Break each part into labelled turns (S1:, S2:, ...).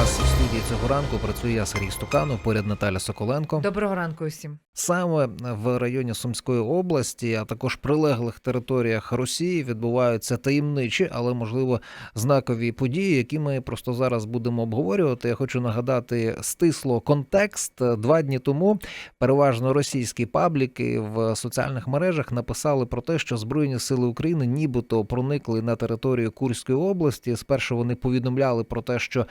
S1: вас в студії цього ранку. Працює я Сергій Стуканов, поряд Наталя Соколенко.
S2: Доброго ранку усім.
S1: Саме в районі Сумської області, а також прилеглих територіях Росії відбуваються таємничі, але можливо знакові події, які ми просто зараз будемо обговорювати. Я хочу нагадати стисло контекст. Два дні тому переважно російські пабліки в соціальних мережах написали про те, що збройні сили України нібито проникли на територію Курської області. Спершу вони повідомляли про те, що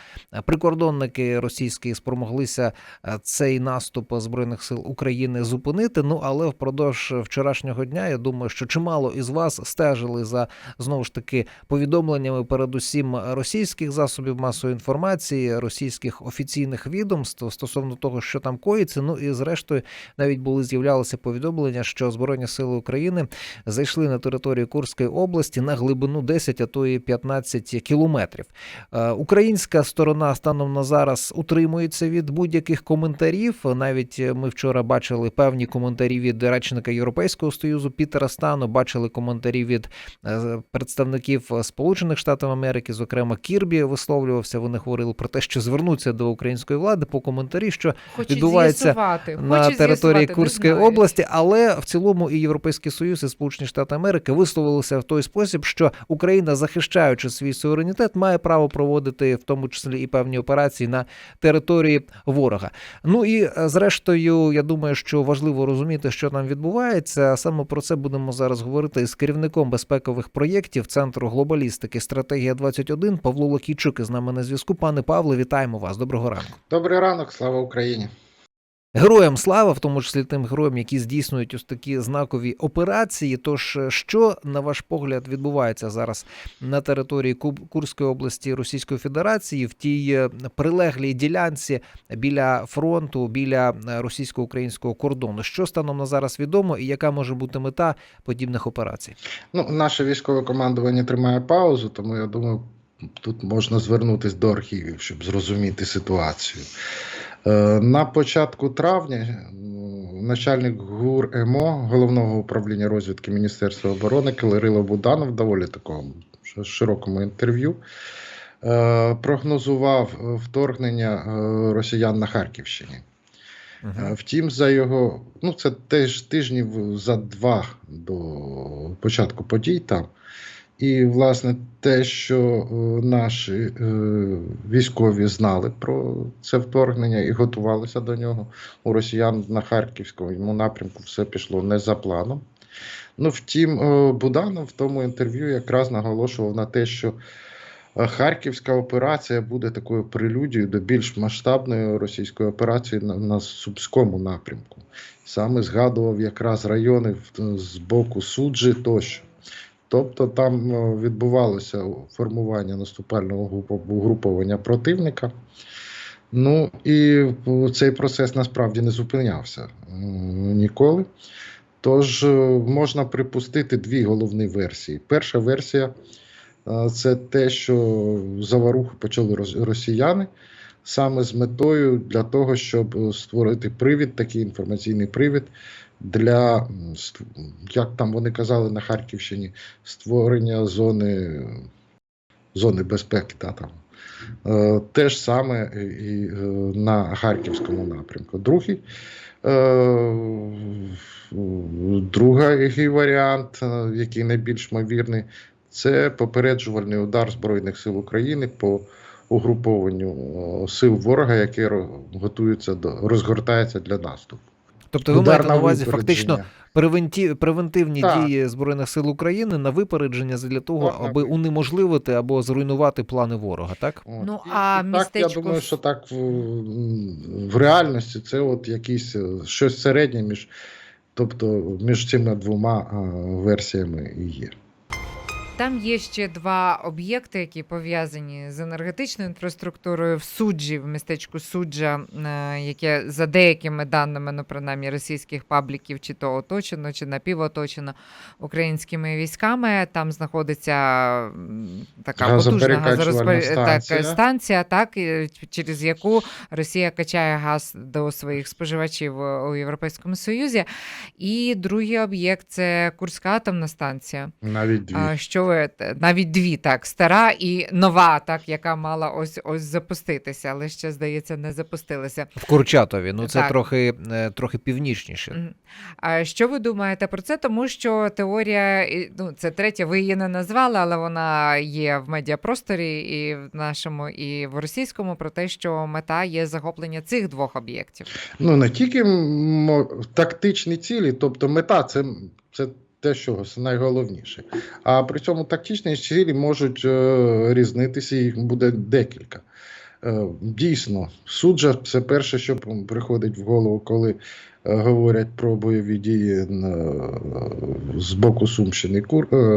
S1: прикордонники російські спромоглися е, цей наступ збройних сил України зупинити. Ну але впродовж вчорашнього дня я думаю, що чимало із вас стежили за знову ж таки повідомленнями, передусім російських засобів масової інформації, російських офіційних відомств стосовно того, що там коїться. Ну і зрештою навіть були з'являлися повідомлення, що збройні сили України зайшли на територію Курської області на глибину 10, а то і 15 кілометрів. Е, Українська сторона станом на зараз утримується від будь-яких коментарів. Навіть е, ми вчора бачили певні коментарі від речника Європейського союзу Пітера Стану. Бачили коментарі від е, представників Сполучених Штатів Америки, зокрема Кірбі, висловлювався. Вони говорили про те, що звернуться до української влади по коментарі, що
S2: Хочуть
S1: Відбувається
S2: з'ясувати.
S1: на
S2: Хочуть
S1: території Курської області, але в цілому і Європейський Союз, і Сполучені Штати Америки висловилися в той спосіб, що Україна, захищаючи свій суверенітет, має право проводити в тому числі і певні операції на території ворога. Ну і е, зрештою, я думаю, що важливо розуміти, що там відбувається. Саме про це будемо зараз говорити з керівником безпекових проєктів Центру глобалістики Стратегія 21 Павло Локійчук із нами на зв'язку. Пане Павле, вітаємо вас. Доброго ранку.
S3: Добрий ранок, слава Україні.
S1: Героям слава, в тому числі тим героям, які здійснюють ось такі знакові операції. Тож, е, що на ваш погляд відбувається зараз на території Курської області Російської Федерації в тій е, прилеглій ділянці біля фронту, біля е, російсько-українського кордону? Що станом на зараз відомо, і яка може бути мета подібних операцій?
S3: Ну, наше військове командування тримає паузу, тому я думаю, тут можна звернутися до архівів, щоб зрозуміти ситуацію. Е, На початку травня начальник ГУР МО головного управління розвідки Міністерства оборони Кирило Буданов доволі такому широкому інтерв'ю е, прогнозував вторгнення е, росіян на Харківщині. Е, Втім, за його, ну це теж тижнів за два до початку подій там. І, власне, те, що е, наші е, військові знали про це вторгнення і готувалися до нього у росіян на Харківському напрямку, все пішло не за планом. Ну, втім, е, Буданов в тому інтерв'ю якраз наголошував на те, що Харківська операція буде такою прелюдією до більш масштабної російської операції на, на Сумському напрямку. Саме згадував якраз райони з боку суджі тощо. Тобто там е, відбувалося формування наступального угруповання противника. Ну і цей процес насправді не зупинявся ніколи. Тож е, можна припустити дві головні версії. Перша версія е, це те, що заваруху почали росіяни саме з метою для того, щоб створити привід, такий інформаційний привід для, як там вони казали на Харківщині, створення зони, зони безпеки. Та, там. Е, Те ж саме і е, на Харківському напрямку. Другий, е, другий варіант, який найбільш ймовірний, це попереджувальний удар Збройних сил України по угрупованню сил ворога, яке готується до розгортається для наступу.
S1: Тобто, ви маєте на увазі фактично превентивні
S3: Так.
S1: дії збройних сил України на випередження для того,
S3: Так,
S1: аби
S3: так.
S1: унеможливити або зруйнувати плани ворога, так?
S3: От.
S2: Ну, а
S3: і так, я думаю, що так в, в реальності це от якісь е, щось середнє між, тобто між цими двома а, версіями і є.
S2: Там є ще два об'єкти, які пов'язані з енергетичною інфраструктурою в суджі, в містечку Суджа, е, яке за деякими даними, ну принаймні російських пабліків, чи то оточено, чи напівоточено українськими військами. Там знаходиться така потужна
S3: Газоперекачувальна
S2: газорозпо- так,
S3: станція.
S2: станція, так через яку Росія качає газ до своїх споживачів е, у Європейському Союзі. І другий об'єкт це Курська атомна станція.
S3: Навіть дві.
S2: Що використовує навіть дві так: стара і нова, так яка мала ось ось запуститися, але ще здається не запустилася.
S1: В Курчатові. Ну це
S2: Так.
S1: трохи, е, трохи північніше.
S2: А що ви думаєте про це? Тому що теорія, ну це третя, ви її не назвали, але вона є в медіапросторі і в нашому, і в російському про те, що мета є захоплення цих двох об'єктів.
S3: Ну, не тільки тактичні цілі, тобто мета це, це те, що найголовніше. А при цьому тактичні цілі можуть е, різнитися, їх буде декілька. Е, дійсно, суджа це перше, що приходить в голову, коли е, говорять про бойові дії на, з боку Сумщини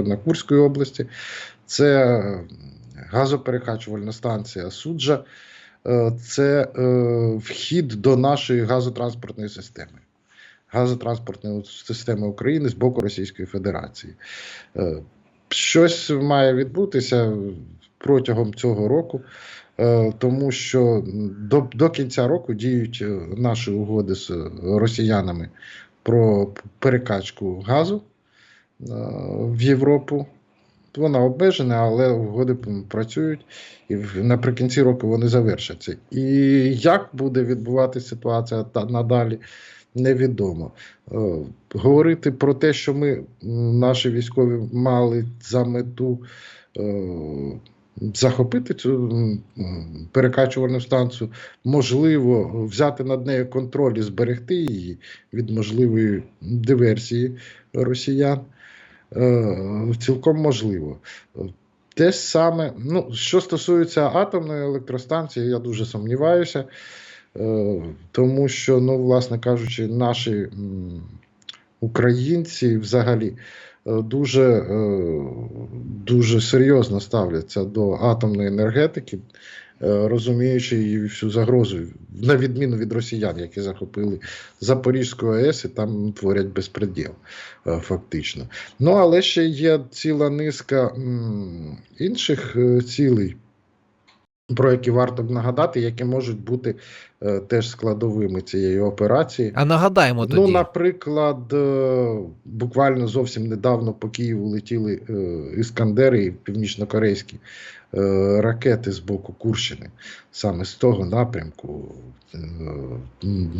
S3: на Курської області. Це газоперекачувальна станція суджа. Це вхід до нашої газотранспортної системи. Газотранспортної системи України з боку Російської Федерації. Е, Щось має відбутися протягом цього року, е, тому що до, до кінця року діють е, наші угоди з росіянами про перекачку газу в Європу. Вона обмежена, але угоди працюють, і наприкінці року вони завершаться. І як буде відбуватися ситуація та надалі, невідомо. Е, Говорити про те, що ми, наші військові, мали за мету е, захопити цю перекачувальну станцію, можливо, взяти над нею контроль і зберегти її від можливої диверсії росіян. Е, Цілком можливо. Те ж саме, ну, що стосується атомної електростанції, я дуже сумніваюся, тому що, ну, власне кажучи, наші українці взагалі е, дуже, е, дуже серйозно ставляться до атомної енергетики, е, розуміючи її всю загрозу, на відміну від росіян, які захопили Запорізьку АЕС і там творять безпреділ, е, фактично. Ну, але ще є ціла низка інших е, цілей, про які варто б нагадати, які можуть бути е, теж складовими цієї операції.
S1: А нагадаємо тоді.
S3: Ну, наприклад, е, буквально зовсім недавно по Києву летіли е, іскандери і північнокорейські е, ракети з боку Курщини. Саме з того напрямку е,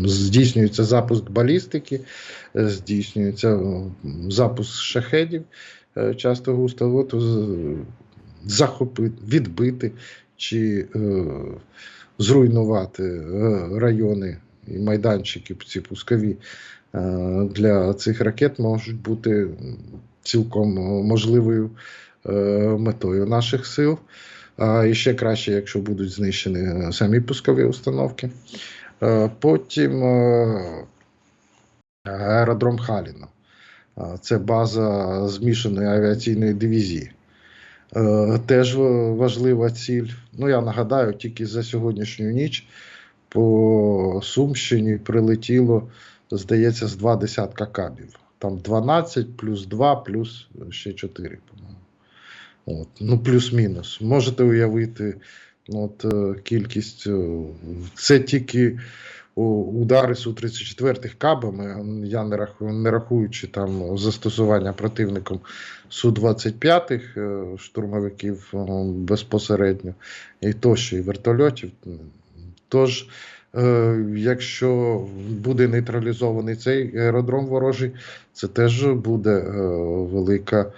S3: здійснюється запуск балістики, е, здійснюється запуск шахедів. е, Часто густо от, захопити, відбити чи е, зруйнувати е, райони і майданчики ці пускові е, для цих ракет можуть бути цілком можливою е, метою наших сил. А і ще краще, якщо будуть знищені е, самі пускові установки. Е, Потім е, аеродром Халіна. Е, Це база змішаної авіаційної дивізії. Е, Теж важлива ціль. Ну, я нагадаю, тільки за сьогоднішню ніч по Сумщині прилетіло, здається, з два десятка кабів. Там 12 плюс 2, плюс ще 4, по-моєму. Ну, плюс-мінус. Можете уявити ну, от, е, кількість. е, Це тільки удари Су-34 кабами, я не рахую, не рахуючи там застосування противником Су-25 е, штурмовиків е, безпосередньо, і тощо, і вертольотів. Тож, е, якщо буде нейтралізований цей аеродром ворожий, це теж буде велика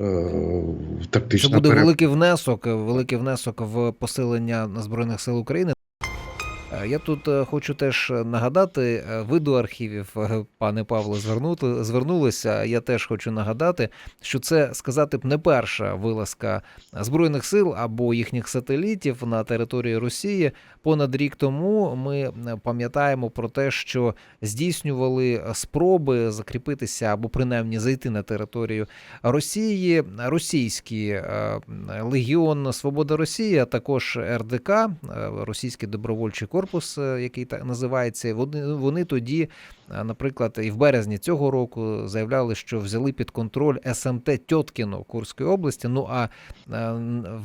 S3: е,
S1: Це буде
S3: пере-
S1: великий внесок, великий внесок в посилення Збройних сил України. Е, Я тут е, хочу теж нагадати, е, ви архівів, пане Павло, звернути, звернулися. Я теж хочу нагадати, що це сказати б не перша вилазка збройних сил або їхніх сателітів на території Росії. Понад рік тому ми пам'ятаємо про те, що здійснювали спроби закріпитися або принаймні зайти на територію Росії, російські Легіон Свобода Росії, а також РДК, Російський добровольчий корпус, е, який так називається. Вони, вони тоді Наприклад, і в березні цього року заявляли, що взяли під контроль СМТ Тьоткіно Курської області. Ну а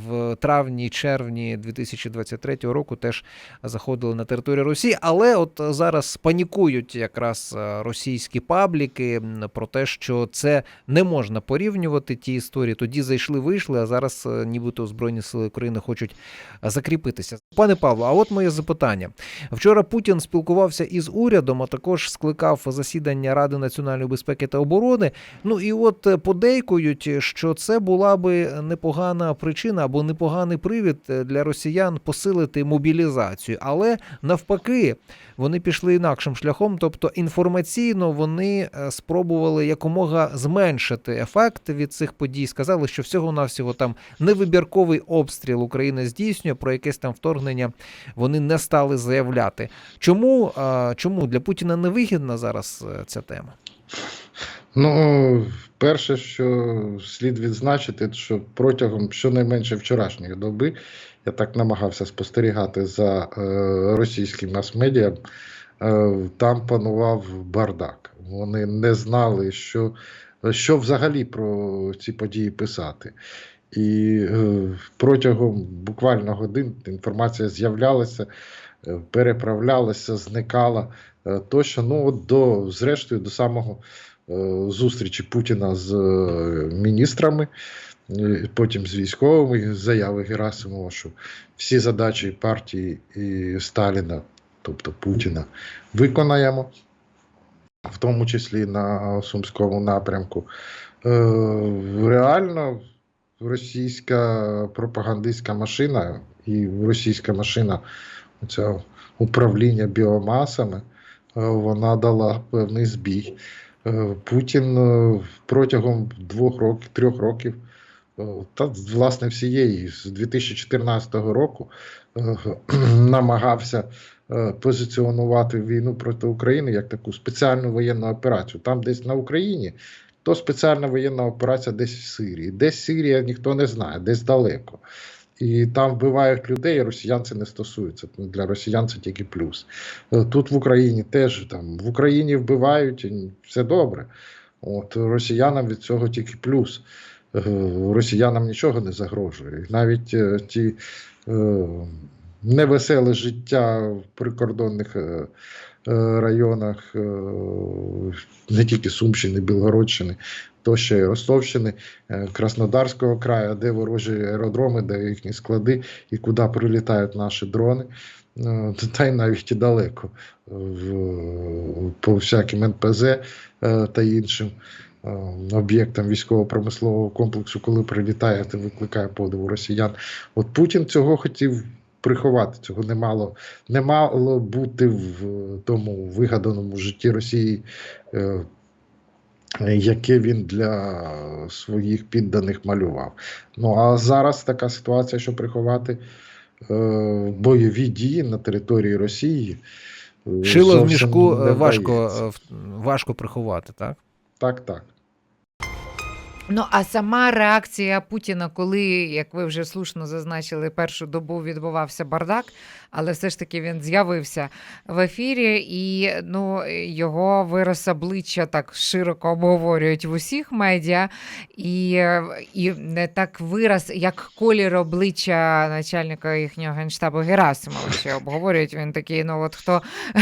S1: в травні, червні 2023 року теж заходили на територію Росії. Але от зараз панікують якраз російські пабліки про те, що це не можна порівнювати ті історії. Тоді зайшли, вийшли, а зараз е, нібито Збройні сили України хочуть закріпитися. Пане Павло, а от моє запитання. Вчора Путін спілкувався із урядом, а також скликав засідання Ради національної безпеки та оборони. Ну і от е, подейкують, що це була би непогана причина або непоганий привід е, для росіян посилити мобілізацію. Але навпаки, вони пішли інакшим шляхом, тобто інформаційно вони е, спробували якомога зменшити ефект від цих подій. Сказали, що всього навсього там невибірковий обстріл України здійснює про якесь там вторгнення. Вони не стали заявляти. Чому, чому для Путіна не вигідна зараз е, ця тема?
S3: Ну, перше, що слід відзначити, що протягом щонайменше вчорашньої доби я так намагався спостерігати за е, російським мас-медіа, е, там панував бардак. Вони не знали, що, що взагалі про ці події писати. І е, протягом буквально годин інформація з'являлася, е, переправлялася, зникала тощо. Ну, от до, зрештою, до самого е, зустрічі Путіна з е, міністрами, е, потім з військовими, заяви Герасимова, що всі задачі партії і Сталіна, тобто Путіна, виконаємо, в тому числі на Сумському напрямку. Е, Реально російська пропагандистська машина і російська машина ця управління біомасами, е, вона дала певний збій. Е, Путін е, протягом двох років, трьох років, е, та власне всієї з 2014 року е, намагався е, позиціонувати війну проти України як таку спеціальну воєнну операцію. Там десь на Україні, то спеціальна воєнна операція десь в Сирії. Десь Сирія ніхто не знає, десь далеко. І там вбивають людей, росіян це не стосується. Для росіян це тільки плюс. Е, Тут в Україні теж там в Україні вбивають, і все добре. От росіянам від цього тільки плюс. Е, Росіянам нічого не загрожує. Навіть е, ті невеселе життя прикордонних районах е, не тільки Сумщини, Білгородщини, то ще Ростовщини, е, Краснодарського краю, де ворожі аеродроми, де їхні склади і куди прилітають наші дрони. Е, Та й навіть і далеко по всяким НПЗ е, та іншим е, об'єктам військово-промислового комплексу, коли прилітає, це викликає подив у росіян. От Путін цього хотів приховати. Цього не мало, не мало бути в тому вигаданому житті Росії, е, яке він для своїх підданих малював. Ну а зараз така ситуація, що приховати е, бойові дії на території Росії. е,
S1: Шило в мішку важко, важко приховати, так?
S3: Так, так.
S2: Ну а сама реакція Путіна, коли, як ви вже слушно зазначили, першу добу відбувався бардак, але все ж таки він з'явився в ефірі, і ну його вираз обличчя так широко обговорюють в усіх медіа, і, і не так вираз, як колір обличчя начальника їхнього генштабу Герасимова. Ще обговорюють. Він такий, ну от хто,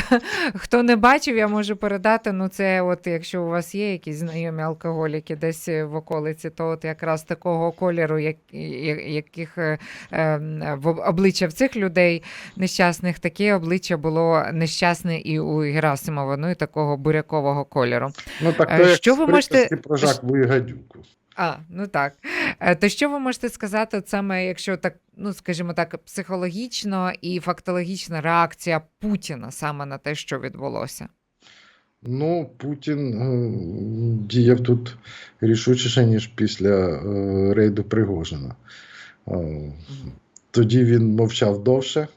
S2: хто не бачив, я можу передати. Ну, це от якщо у вас є якісь знайомі алкоголіки десь в околиці, то от якраз такого кольору, як, яких е, е, в обличчя в цих людей нещасних, таке обличчя було нещасне і у Герасимова, ну і такого бурякового кольору.
S3: Ну так
S2: Е,
S3: то як
S2: що ви можете-
S3: про Жакову і гадюку.
S2: А, ну так. Е, То що ви можете сказати от саме, якщо так, ну скажімо так, психологічно і фактологічна реакція Путіна саме на те, що відбулося?
S3: Ну, Путін е, діяв тут рішучіше, ніж після рейду Пригожина. Тоді він мовчав довше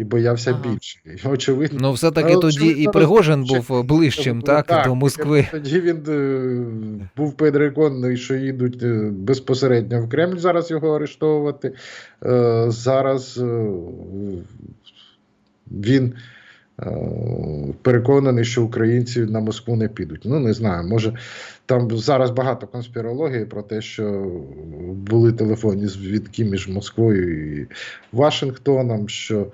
S3: і боявся
S2: Ага.
S3: більше. І, очевидно,
S1: Ну, все-таки
S3: Але
S1: тоді і Пригожин був ближчим,
S3: так,
S1: так, до Москви.
S3: Тоді він е, був переконаний, що їдуть е, безпосередньо в Кремль зараз його арештовувати. Е, зараз е, він Е, Переконаний, що українці на Москву не підуть. Ну, не знаю, може там зараз багато конспірології про те, що були телефонні звідки між Москвою і Вашингтоном, що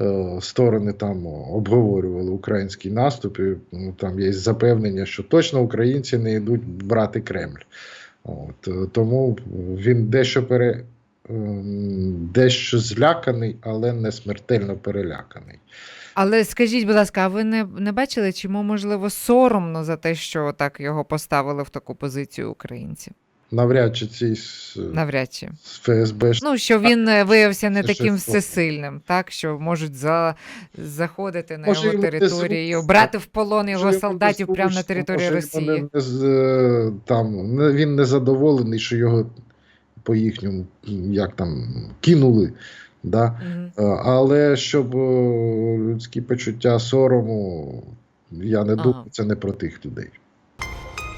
S3: е, сторони там обговорювали український наступ, і ну, там є запевнення, що точно українці не йдуть брати Кремль. От, е, тому він дещо пере. Дещо зляканий, але не смертельно переляканий.
S2: Але скажіть, будь ласка, а ви не, не бачили, чи йому можливо соромно за те, що так його поставили в таку позицію українці?
S3: Навряд чи ці з,
S2: Навряд чи.
S3: з ФСБ
S2: Ну, що він е, виявився не таким всесильним, так що можуть за, заходити на
S3: Може,
S2: його територію, брати в полон його
S3: йому
S2: солдатів прямо на території
S3: може,
S2: Росії.
S3: Не, не, е, там, він не задоволений, що його по їхньому як там кинули. Да?
S2: Mm
S3: -hmm. Але щоб е, людські почуття сорому, я не
S2: Ага.
S3: думаю, це не про тих людей.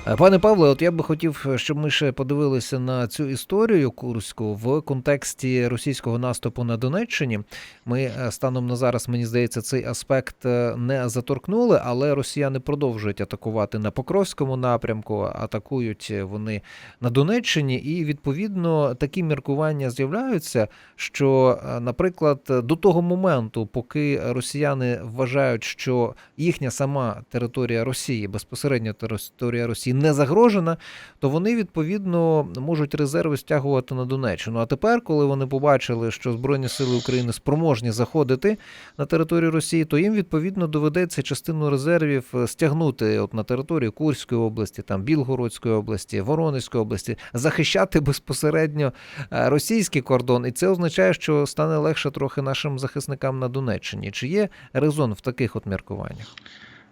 S1: Е, Пане Павле, от я би хотів, щоб ми ще подивилися на цю історію курську в контексті російського наступу на Донеччині. Ми е, станом на зараз, мені здається, цей аспект е, не заторкнули, але росіяни продовжують атакувати на Покровському напрямку, атакують вони на Донеччині, і відповідно такі міркування з'являються, що, е, наприклад, до того моменту, поки росіяни вважають, що їхня сама територія Росії, безпосередньо територія Росії не загрожена, то вони відповідно можуть резерви стягувати на Донеччину. А тепер, коли вони побачили, що Збройні сили України спроможні заходити на територію Росії, то їм відповідно доведеться частину резервів е, стягнути от на територію Курської області, там Білгородської області, Воронезької області, захищати безпосередньо е, російський кордон, і це означає, що стане легше трохи нашим захисникам на Донеччині. Чи є резон в таких от міркуваннях?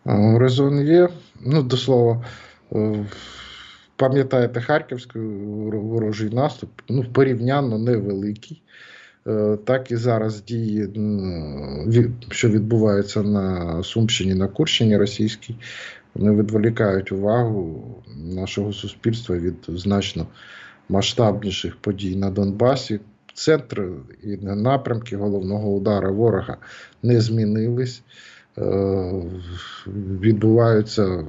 S3: Е, Резон є. Ну, до слова, пам'ятаєте Харківський ворожий наступ, ну, порівняно невеликий. Е, Так і зараз дії, що відбуваються на Сумщині, на Курщині російській, вони відволікають увагу нашого суспільства від значно масштабніших подій на Донбасі. Центр і напрямки головного удара ворога не змінились. Е, Відбуваються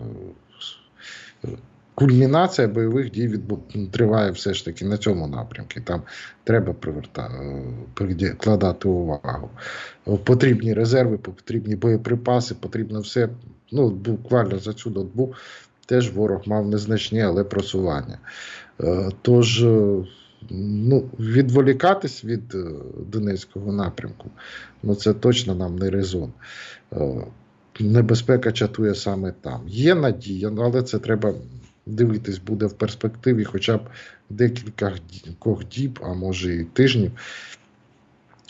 S3: кульмінація бойових дій відбу- триває все ж таки на цьому напрямку. Там треба прикладати увагу. Потрібні резерви, потрібні боєприпаси, потрібно все. Ну, буквально за цю добу теж ворог мав незначні, але просування. Е, Тож, е, ну, відволікатись від е, Донецького напрямку, ну це точно нам не резон. Небезпека чатує саме там. Є надія, але це треба дивитись буде в перспективі хоча б декілька діб, а може і тижнів,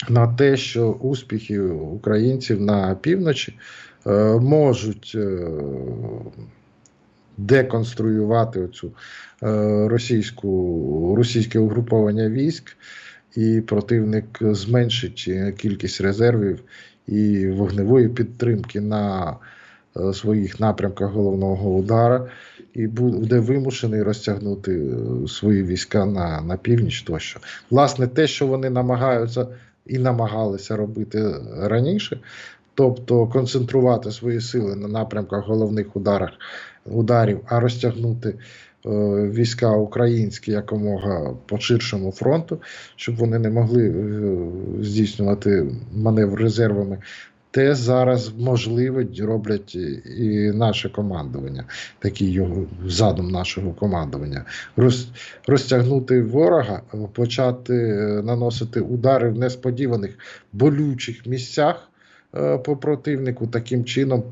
S3: на те, що успіхи українців на півночі е, можуть е, деконструювати оцю е, російську, російське угруповання військ, і противник зменшить кількість резервів і вогневої підтримки на е, своїх напрямках головного удара, і буде вимушений розтягнути е, свої війська на, на північ тощо. Власне, те, що вони намагаються і намагалися робити раніше, тобто концентрувати свої сили на напрямках головних ударах, ударів, а розтягнути е, війська українські якомога по ширшому фронту, щоб вони не могли е, здійснювати маневр резервами. Те зараз можливе роблять і- наше командування, такий його задум нашого командування. Роз, розтягнути ворога, е, почати е, наносити удари в несподіваних болючих місцях е, по противнику, таким чином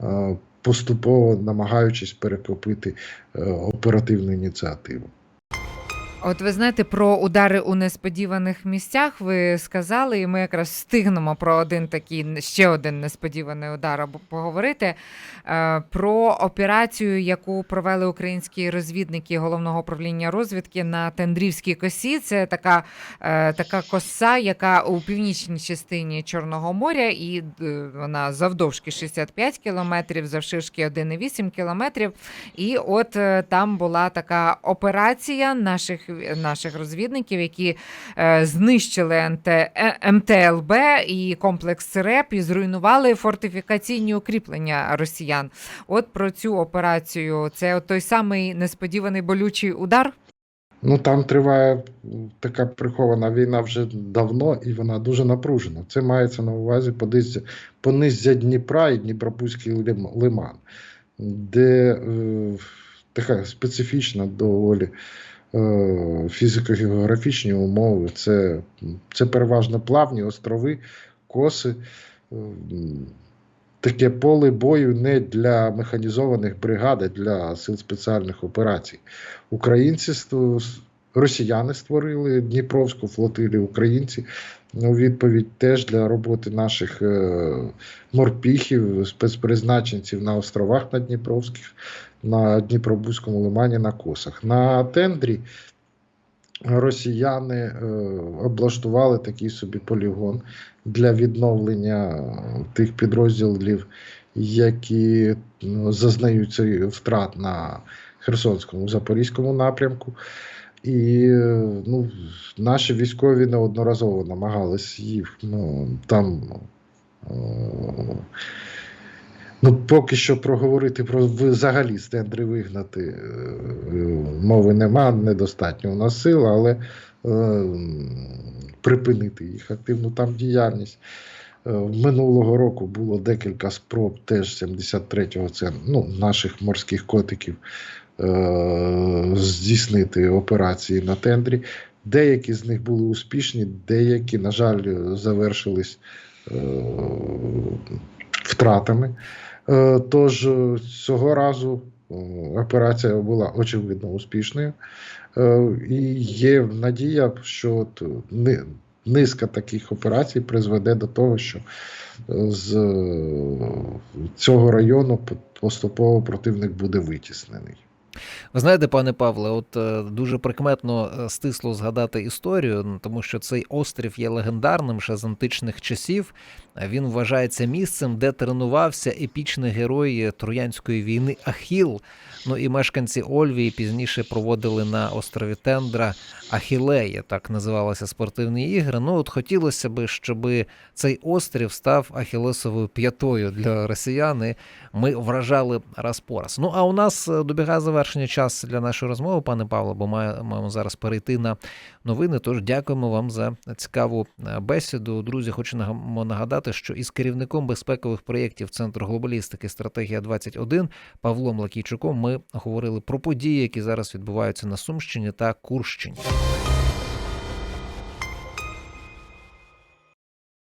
S3: е, поступово намагаючись перекопити е, оперативну ініціативу.
S2: От ви знаєте, про удари у несподіваних місцях ви сказали, і ми якраз встигнемо про один такий ще один несподіваний удар поговорити. Е, Про операцію, яку провели українські розвідники головного управління розвідки на Тендрівській косі. Це така, е, така коса, яка у північній частині Чорного моря, і е, вона завдовжки 65 кілометрів, завширшки 1,8 кілометрів. І от там була така операція наших наших розвідників, які е, знищили е, МТЛБ і комплекс СРЕП і зруйнували фортифікаційні укріплення росіян. От про цю операцію це той самий несподіваний болючий удар.
S3: Ну там триває така прихована війна вже давно, і вона дуже напружена. Це мається на увазі понизя, Дніпра і Дніпропузький лим- лиман, де е, така специфічна доволі е, фізико-географічні умови. Це, це переважно плавні острови, коси. е, Таке поле бою не для механізованих бригад, а для сил спеціальних операцій. Українці росіяни створили Дніпровську флотилію, українці у відповідь теж для роботи наших е, морпіхів, спецпризначенців на островах на Дніпровських, на Дніпробузькому лимані, на косах. На тендрі росіяни е, облаштували такий собі полігон для відновлення тих підрозділів, які ну, зазнають втрат на Херсонському Запорізькому напрямку. І ну, наші військові неодноразово намагались їх ну, там. е, Ну, поки що проговорити про взагалі з тендри вигнати е, мови нема, недостатньо у нас сил, але е, припинити їх активну там діяльність. Е, Минулого року було декілька спроб теж 73-го, це ну, наших морських котиків е, здійснити операції на тендрі. Деякі з них були успішні, деякі, на жаль, завершились е, втратами. Е, Тож е, цього разу е, операція була очевидно успішною. І є надія, що низка таких операцій призведе до того, що з цього району поступово противник буде витіснений.
S1: Ви знаєте, пане Павле, от дуже прикметно стисло згадати історію, тому що цей острів є легендарним ще з античних часів. Він вважається місцем, де тренувався епічний герой Троянської війни Ахіл. Ну і мешканці Ольвії пізніше проводили на острові Тендра Ахілея, так називалися спортивні ігри. Ну от хотілося би, щоб цей острів став Ахілесовою п'ятою для росіян. І ми вражали раз по раз. Ну а у нас е, добігає завершення час для нашої розмови, пане Павло, бо маємо зараз перейти на новини. Тож дякуємо вам за цікаву е, бесіду. Друзі, хочу нага- нагадати, що із керівником безпекових проєктів Центру глобалістики Стратегія 21 Павлом Лакійчуком ми говорили про події, які зараз відбуваються на Сумщині та Курщині.